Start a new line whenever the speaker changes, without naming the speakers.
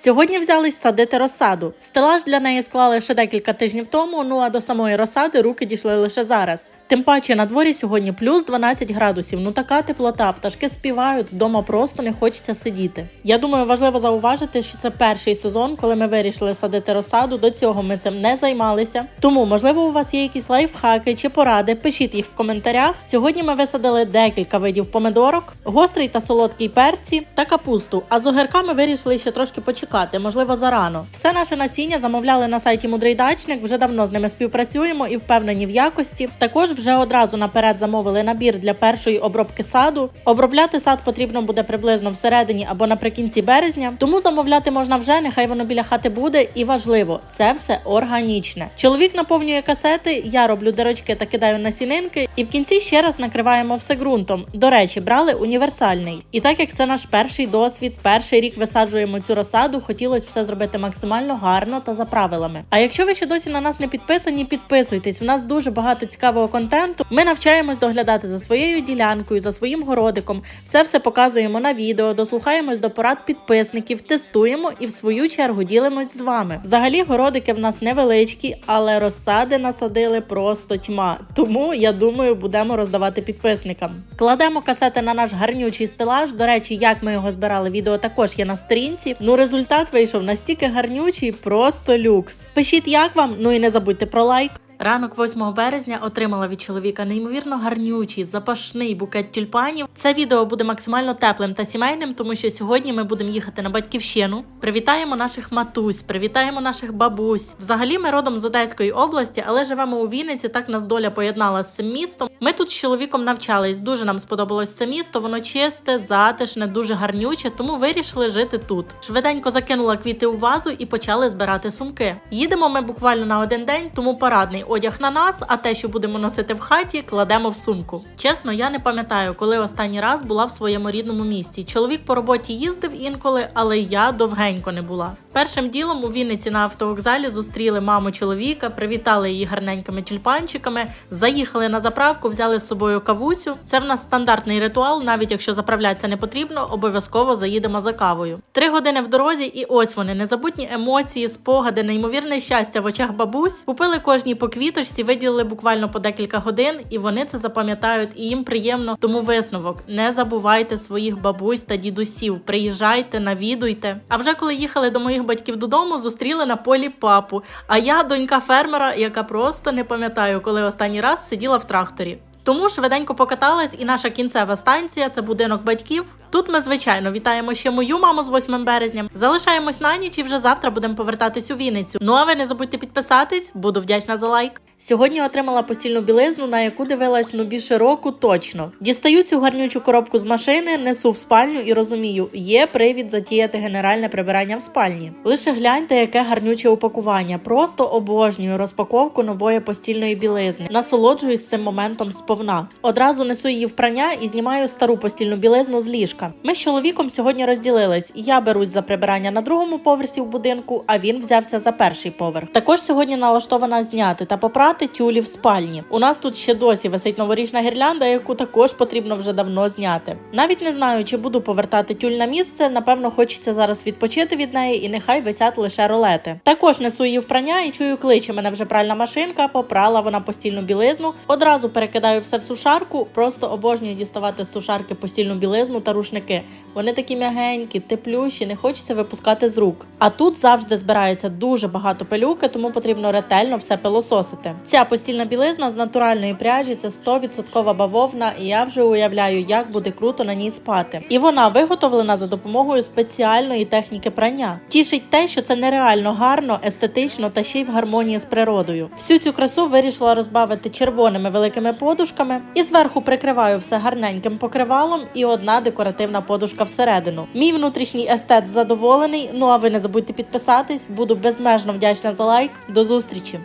Сьогодні взялись садити розсаду. Стелаж для неї склали ще декілька тижнів тому. Ну а до самої розсади руки дійшли лише зараз. Тим паче на дворі сьогодні плюс 12 градусів. Ну така теплота, пташки співають, вдома просто не хочеться сидіти. Я думаю, важливо зауважити, що це перший сезон, коли ми вирішили садити розсаду. До цього ми цим не займалися. Тому, можливо, у вас є якісь лайфхаки чи поради. Пишіть їх в коментарях. Сьогодні ми висадили декілька видів помидорок, гострий та солодкий перці та капусту. А з огірками вирішили ще трошки почекати, можливо, зарано. Все наше насіння замовляли на сайті Мудрий Дачник. Вже давно з ними співпрацюємо і впевнені в якості. Також вже одразу наперед замовили набір для першої обробки саду. Обробляти сад потрібно буде приблизно всередині або наприкінці березня. Тому замовляти можна вже, нехай воно біля хати буде. І важливо, це все органічне. Чоловік наповнює касети, я роблю дирочки та кидаю насінинки, і в кінці ще раз накриваємо все ґрунтом. До речі, брали універсальний. І так як це наш перший досвід, перший рік висаджуємо цю розсаду, хотілося все зробити максимально гарно та за правилами. А якщо ви ще досі на нас не підписані, підписуйтесь. У нас дуже багато цікавого контенту. Ми навчаємось доглядати за своєю ділянкою, за своїм городиком. Це все показуємо на відео, дослухаємось до порад підписників, тестуємо і в свою чергу ділимось з вами. Взагалі, городики в нас невеличкі, але розсади насадили просто тьма. Тому я думаю, будемо роздавати підписникам. Кладемо касети на наш гарнючий стелаж. До речі, як ми його збирали, відео також є на сторінці. Ну, результат вийшов настільки гарнючий, просто люкс. Пишіть, як вам, ну і не забудьте про лайк. Ранок 8 березня отримала від чоловіка неймовірно гарнючий, запашний букет тюльпанів. Це відео буде максимально теплим та сімейним, тому що сьогодні ми будемо їхати на батьківщину. Привітаємо наших матусь, привітаємо наших бабусь. Взагалі, ми родом з Одеської області, але живемо у Вінниці. Так нас доля поєднала з цим містом. Ми тут з чоловіком навчались. Дуже нам сподобалось це місто. Воно чисте, затишне, дуже гарнюче, тому вирішили жити тут. Швиденько закинула квіти у вазу і почали збирати сумки. Їдемо ми буквально на один день, тому парадний одяг на нас, а те, що будемо носити в хаті, кладемо в сумку. Чесно, я не пам'ятаю, коли останній раз була в своєму рідному місті. Чоловік по роботі їздив інколи, але я довгенько не була. Першим ділом у Вінниці на автовокзалі зустріли маму чоловіка, привітали її гарненькими тюльпанчиками, заїхали на заправку, взяли з собою кавусю. Це в нас стандартний ритуал, навіть якщо заправлятися не потрібно, обов'язково заїдемо за кавою. Три години в дорозі, і ось вони незабутні емоції, спогади, неймовірне щастя в очах бабусь. Купили кожній по квіточці, виділили буквально по декілька годин, і вони це запам'ятають, і їм приємно. Тому висновок: не забувайте своїх бабусь та дідусів. Приїжджайте, навідуйте. А вже коли їхали до моїх батьків додому, зустріли на полі папу. А я донька фермера, яка просто не пам'ятаю, коли останній раз сиділа в тракторі. Тому швиденько покаталась, і наша кінцева станція це будинок батьків. Тут ми, звичайно, вітаємо ще мою маму з 8 березня. Залишаємось на ніч і вже завтра будемо повертатись у Вінницю. Ну а ви не забудьте підписатись, буду вдячна за лайк. Сьогодні отримала постільну білизну, на яку дивилась ну більше року точно. Дістаю цю гарнючу коробку з машини, несу в спальню і розумію, є привід затіяти генеральне прибирання в спальні. Лише гляньте, яке гарнюче упакування. Просто обожнюю розпаковку нової постільної білизни. Насолоджуюсь цим моментом сповна. Одразу несу її в прання і знімаю стару постільну білизну з ліжка. Ми з чоловіком сьогодні розділились. Я берусь за прибирання на другому поверсі в будинку, а він взявся за перший поверх. Також сьогодні налаштована зняти та попрати тюлі в спальні. У нас тут ще досі висить новорічна гірлянда, яку також потрібно вже давно зняти. Навіть не знаю, чи буду повертати тюль на місце. Напевно, хочеться зараз відпочити від неї, і нехай висять лише ролети. Також несу її в прання і чую, кличе мене вже пральна машинка. Попрала вона постільну білизну. Одразу перекидаю все в сушарку. Просто обожнюю діставати з сушарки постільну білизну та рушники. Вони такі м'ягенькі, теплющі, не хочеться випускати з рук. А тут завжди збирається дуже багато пилюки, тому потрібно ретельно все пилососити. Ця постільна білизна з натуральної пряжі це 100% бавовна, і я вже уявляю, як буде круто на ній спати. І вона виготовлена за допомогою спеціальної техніки прання. Тішить те, що це нереально гарно, естетично та ще й в гармонії з природою. Всю цю красу вирішила розбавити червоними великими подушками і зверху прикриваю все гарненьким покривалом і одна декоративна подушка всередину. Мій внутрішній естет задоволений. Ну а ви не забудьте підписатись. Буду безмежно вдячна за лайк. До зустрічі!